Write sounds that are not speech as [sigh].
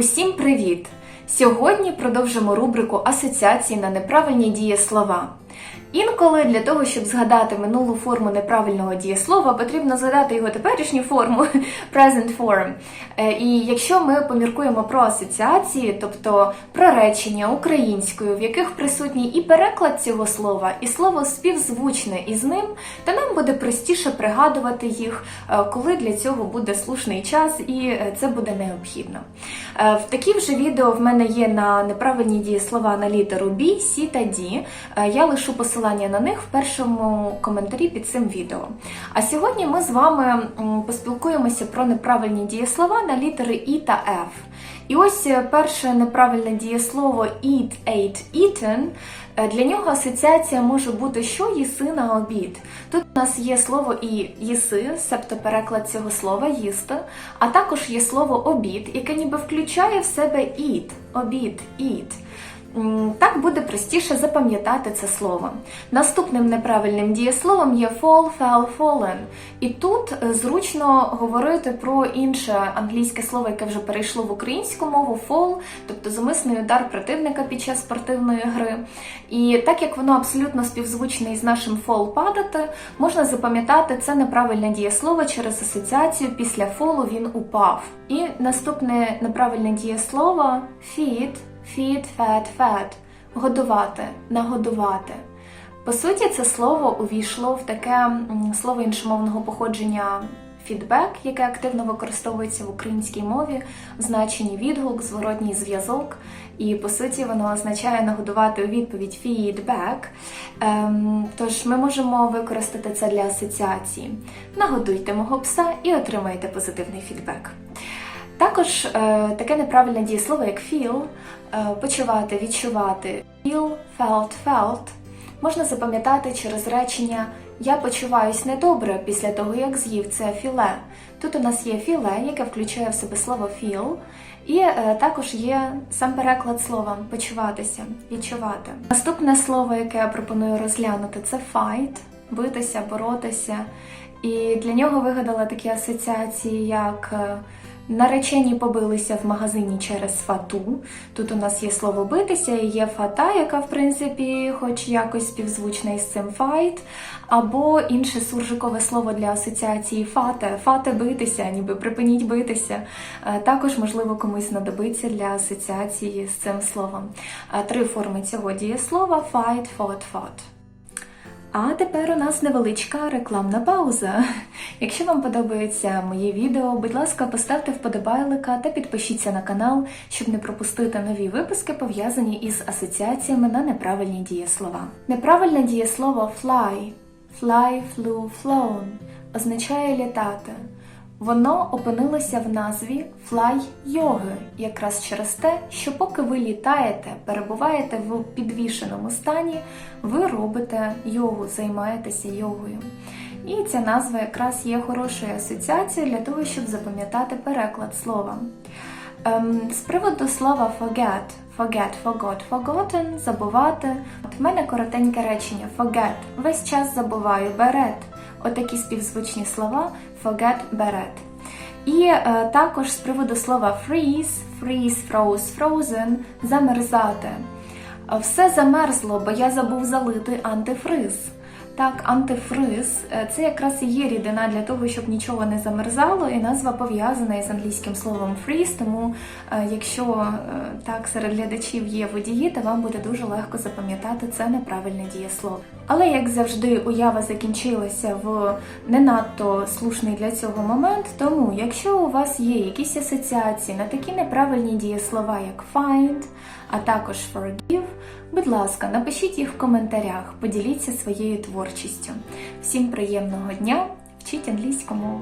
Усім привіт! Сьогодні продовжимо рубрику асоціації на неправильні дієслова. Інколи для того, щоб згадати минулу форму неправильного дієслова, потрібно згадати його теперішню форму [laughs] present form. Е, І якщо ми поміркуємо про асоціації, тобто про речення українською, в яких присутній і переклад цього слова, і слово співзвучне із ним, то нам буде простіше пригадувати їх, е, коли для цього буде слушний час і е, це буде необхідно. В такі вже відео в мене є на неправильні дієслова на літеру B, C та D. Я лишу посилання на них в першому коментарі під цим відео. А сьогодні ми з вами поспілкуємося про неправильні дієслова на літери І та F. І ось е, перше неправильне дієслово eat, ate, eaten. Е, Для нього асоціація може бути що їси на обід. Тут у нас є слово і їси, себто переклад цього слова їсти, а також є слово обід, яке ніби включає в себе eat, обід, eat. Так буде простіше запам'ятати це слово. Наступним неправильним дієсловом є fall, fell, fallen. І тут е, зручно говорити про інше англійське слово, яке вже перейшло в українську мову fall, тобто зумисний удар противника під час спортивної гри. І так як воно абсолютно співзвучне із нашим fall падати, можна запам'ятати це неправильне дієслово через асоціацію після фолу він упав. І наступне неправильне дієслово feed, feed, fed, fed – годувати, нагодувати. По суті, це слово увійшло в таке слово іншомовного походження фідбек, яке активно використовується в українській мові в значенні відгук, зворотній зв'язок. І по суті, воно означає нагодувати у відповідь feedback. Ем, тож ми можемо використати це для асоціації. Нагодуйте мого пса і отримаєте позитивний фідбек. Також е, таке неправильне дієслово, як feel, е, почувати, відчувати. Feel, felt, felt можна запам'ятати через речення Я почуваюсь недобре після того, як з'їв це філе. Тут у нас є філе, яке включає в себе слово feel, і е, також є сам переклад слова почуватися, відчувати. Наступне слово, яке я пропоную розглянути, це fight, битися, боротися. І для нього вигадала такі асоціації, як наречені побилися в магазині через фату. Тут у нас є слово битися і є фата, яка в принципі, хоч якось співзвучна із цим файт, або інше суржикове слово для асоціації фате, фате битися, ніби припиніть битися. Е, Також можливо комусь знадобиться для асоціації з цим словом. Е, Три форми цього дієслова fight, fought, fought. А тепер у нас невеличка рекламна пауза. Якщо вам подобається моє відео, будь ласка, поставте вподобайлика та підпишіться на канал, щоб не пропустити нові випуски, пов'язані із асоціаціями на неправильні дієслова. Неправильне дієслово fly, fly, flew, flown означає літати. Воно опинилося в назві флай йоги, якраз через те, що поки ви літаєте, перебуваєте в підвішеному стані, ви робите йогу, займаєтеся йогою. І ця назва якраз є хорошою асоціацією для того, щоб запам'ятати переклад слова. Ем, з приводу слова forget, forget, forgot, forgotten, забувати. От в мене коротеньке речення forget, весь час забуваю, берет. Отакі співзвучні слова forget, beret. І е, також з приводу слова freeze, freeze, froze, frozen, замерзати. Все замерзло, бо я забув залити антифриз. Так, антифриз е, це якраз і є рідина для того, щоб нічого не замерзало, і назва пов'язана із англійським словом freeze, тому е, якщо е, так серед глядачів є водії, то вам буде дуже легко запам'ятати це неправильне дієслово. Але як завжди, уява закінчилася в не надто слушний для цього момент. Тому, якщо у вас є якісь асоціації на такі неправильні дієслова, як find, а також forgive, будь ласка, напишіть їх в коментарях, поділіться своєю творчістю. Всім приємного дня! Вчіть англійську мову!